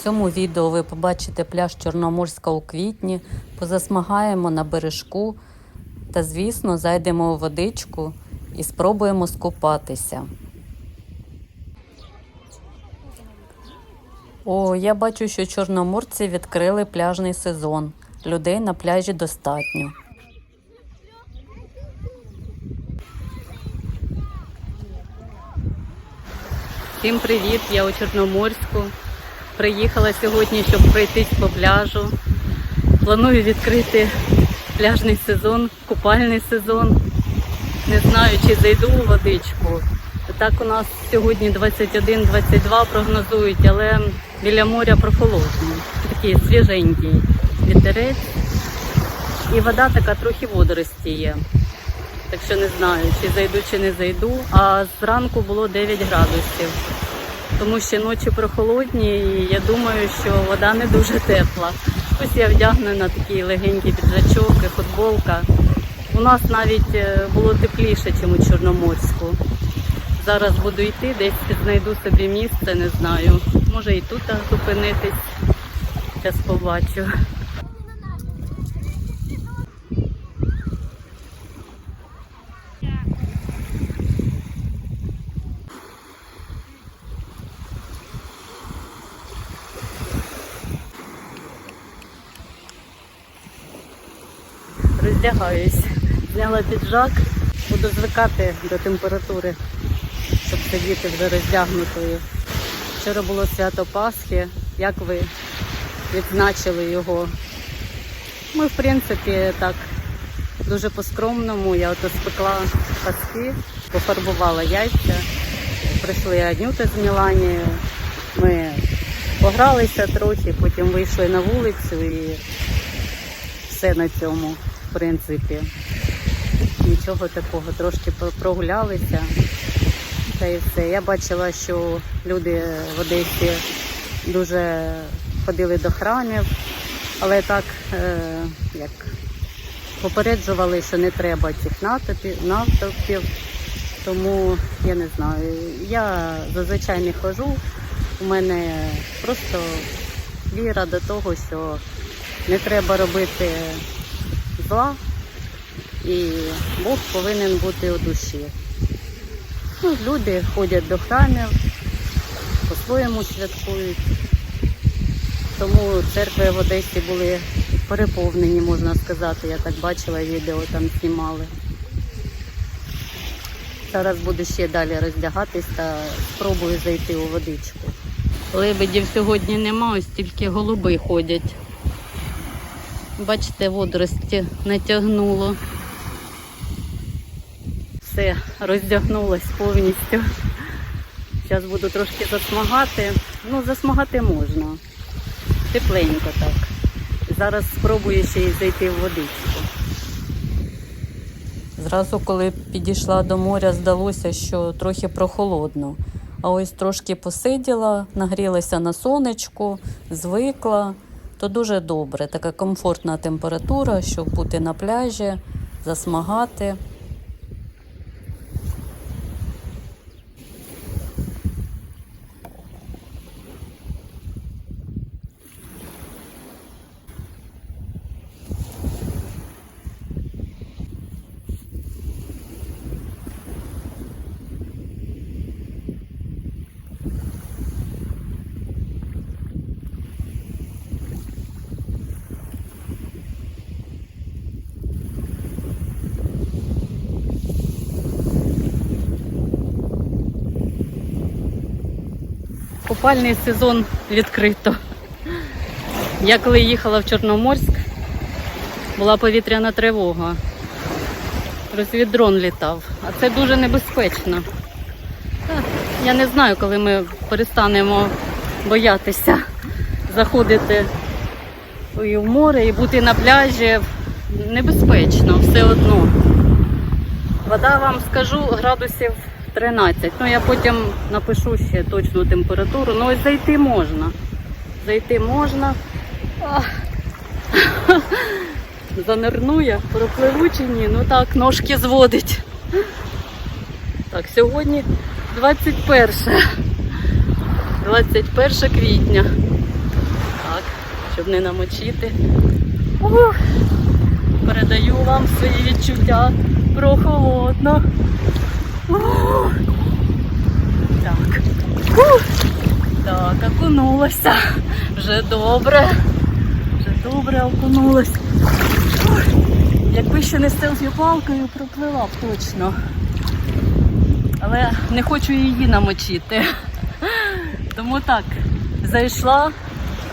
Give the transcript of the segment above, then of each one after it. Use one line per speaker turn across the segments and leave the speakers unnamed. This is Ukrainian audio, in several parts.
В цьому відео ви побачите пляж Чорноморська у квітні, позасмагаємо на бережку та, звісно, зайдемо у водичку і спробуємо скупатися. О, я бачу, що чорноморці відкрили пляжний сезон. Людей на пляжі достатньо. Всім привіт! Я у Чорноморську. Приїхала сьогодні, щоб пройтись по пляжу. Планую відкрити пляжний сезон, купальний сезон. Не знаю, чи зайду у водичку. Так у нас сьогодні 21-22 прогнозують, але біля моря прохолодно. Такий свіженький вітерець. І вода така трохи водорості є. Так що не знаю, чи зайду, чи не зайду. А зранку було 9 градусів. Тому що ночі прохолодні і я думаю, що вода не дуже тепла. Ось я вдягнена такий легенький піджачок і футболка. У нас навіть е, було тепліше, ніж у Чорноморську. Зараз буду йти, десь знайду собі місце, не знаю. Може і тут зупинитись. Зараз побачу. Роздягаюсь. Зняла піджак, буду звикати до температури, щоб сидіти вже роздягнутою. Вчора було свято Пасхи. Як ви відзначили його? Ми, в принципі, так дуже по-скромному. Я ото спекла паски, пофарбувала яйця. Прийшли Анюта з Міланією. Ми погралися трохи, потім вийшли на вулицю і все на цьому, принципі. Нічого такого, трошки прогулялися. Та і все. Я бачила, що люди в Одесі дуже ходили до храмів, але так е, як попереджували, що не треба цих натовпів. Тому я не знаю. Я зазвичай не хожу. У мене просто віра до того, що не треба робити зла, і Бог повинен бути у душі. Ну, люди ходять до храмів, по-своєму святкують. Тому церкви в Одесі були переповнені, можна сказати. Я так бачила відео, там знімали. Зараз буду ще далі роздягатись та спробую зайти у водичку. Лебедів сьогодні нема, ось тільки голуби ходять. Бачите, водорості натягнуло. Все, роздягнулась повністю. Зараз буду трошки засмагати. Ну, засмагати можна. Тепленько так. Зараз спробую ще й зайти в водичку. Зразу, коли підійшла до моря, здалося, що трохи прохолодно. А ось трошки посиділа, нагрілася на сонечку, звикла, то дуже добре. Така комфортна температура, щоб бути на пляжі, засмагати. Купальний сезон відкрито. Я коли їхала в Чорноморськ, була повітряна тривога. Розвіддрон літав, а це дуже небезпечно. Я не знаю, коли ми перестанемо боятися заходити в море і бути на пляжі. Небезпечно все одно. Вода вам скажу градусів 13. Ну я потім напишу ще точну температуру. Ну ось зайти можна. Зайти можна. Занирну я, пропливу чи ні. Ну так, ножки зводить. Так, сьогодні 21. 21 квітня. Так, щоб не намочити. Ух. Передаю вам свої відчуття прохолодно. Ух. Так. Так, окунулася. Вже добре. Вже добре окунулась. Якби ще не селфі палкою, проплила б точно. Але не хочу її намочити. Тому так, зайшла,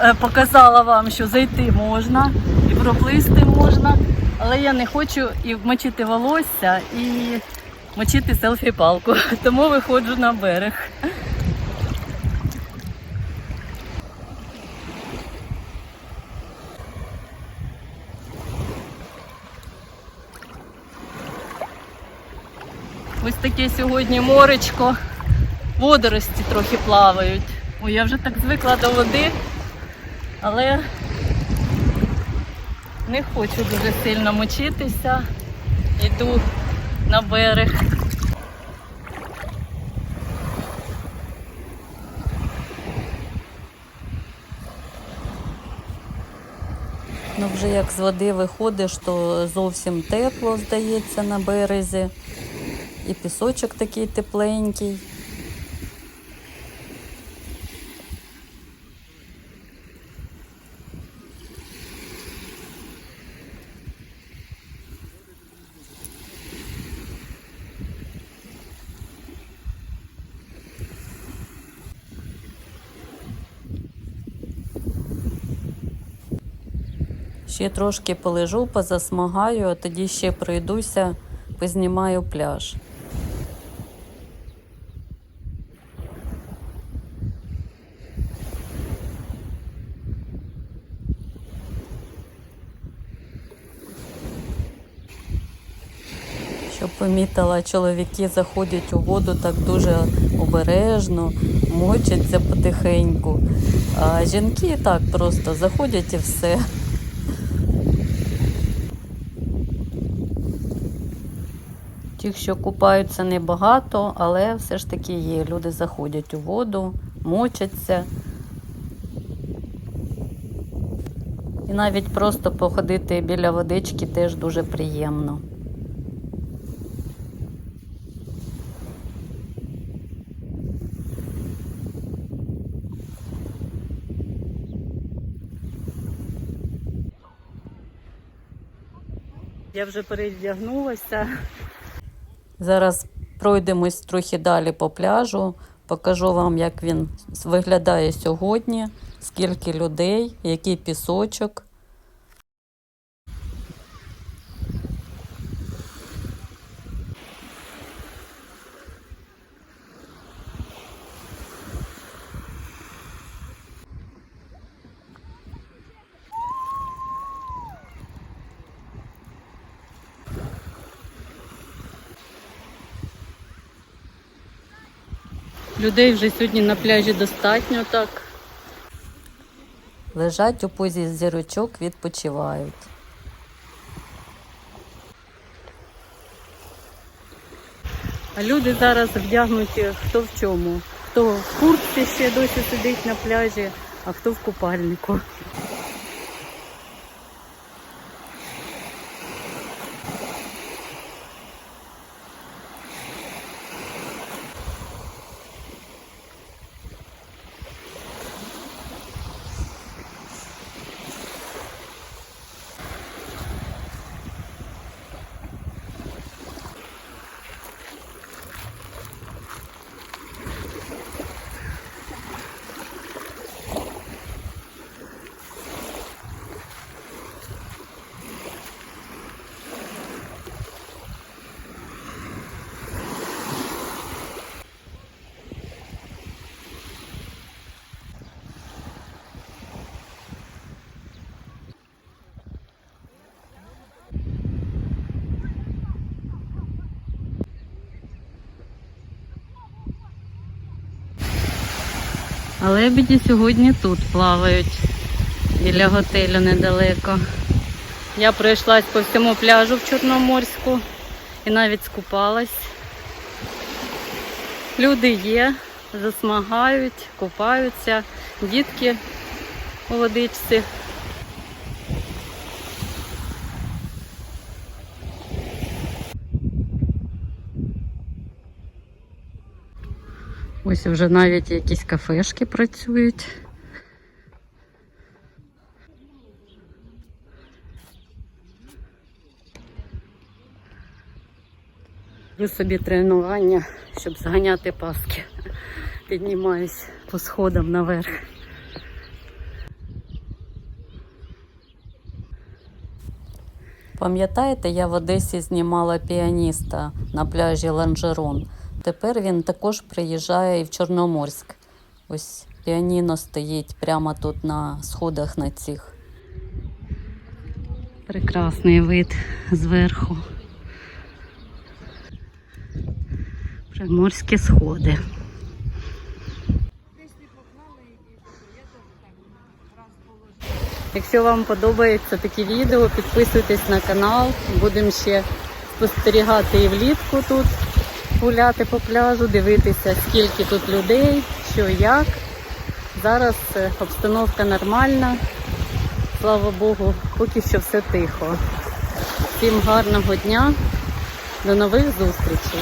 е, показала вам, що зайти можна і проплисти можна, але я не хочу і вмочити волосся і мочити селфі-палку. Тому виходжу на берег. Ось таке сьогодні моречко. Водорості трохи плавають. Ой, я вже так звикла до води, але не хочу дуже сильно мочитися. Йду на берег. Ну, вже як з води виходиш, то зовсім тепло, здається, на березі. І пісочок такий тепленький. Ще трошки полежу, позасмагаю, а тоді ще пройдуся, познімаю пляж. Щоб помітила, чоловіки заходять у воду так дуже обережно, мочаться потихеньку. А жінки так просто заходять і все. Тих, що купаються небагато, але все ж таки є. Люди заходять у воду, мочаться. І навіть просто походити біля водички теж дуже приємно. Я вже передягнулася. Зараз пройдемось трохи далі по пляжу. Покажу вам, як він виглядає сьогодні, скільки людей, який пісочок. Людей вже сьогодні на пляжі достатньо так. Лежать у позі зірочок, відпочивають. А люди зараз вдягнуті хто в чому. Хто в куртці ще досі сидить на пляжі, а хто в купальнику. А лебеді сьогодні тут плавають біля готелю недалеко. Я пройшлась по всьому пляжу в Чорноморську і навіть скупалась. Люди є, засмагають, купаються, дітки у водичці Ось вже навіть якісь кафешки працюють. Роблю собі тренування, щоб зганяти паски. Піднімаюсь по сходам наверх. Пам'ятаєте, я в Одесі знімала піаніста на пляжі Ланжерон. Тепер він також приїжджає і в Чорноморськ. Ось піаніно стоїть прямо тут на сходах на цих. Прекрасний вид зверху. Приморські сходи. Якщо вам подобаються такі відео, підписуйтесь на канал. Будемо ще спостерігати і влітку тут, гуляти по пляжу, дивитися, скільки тут людей, що як. Зараз е, обстановка нормальна. Слава Богу, поки що все тихо. Всім гарного дня, до нових зустрічей.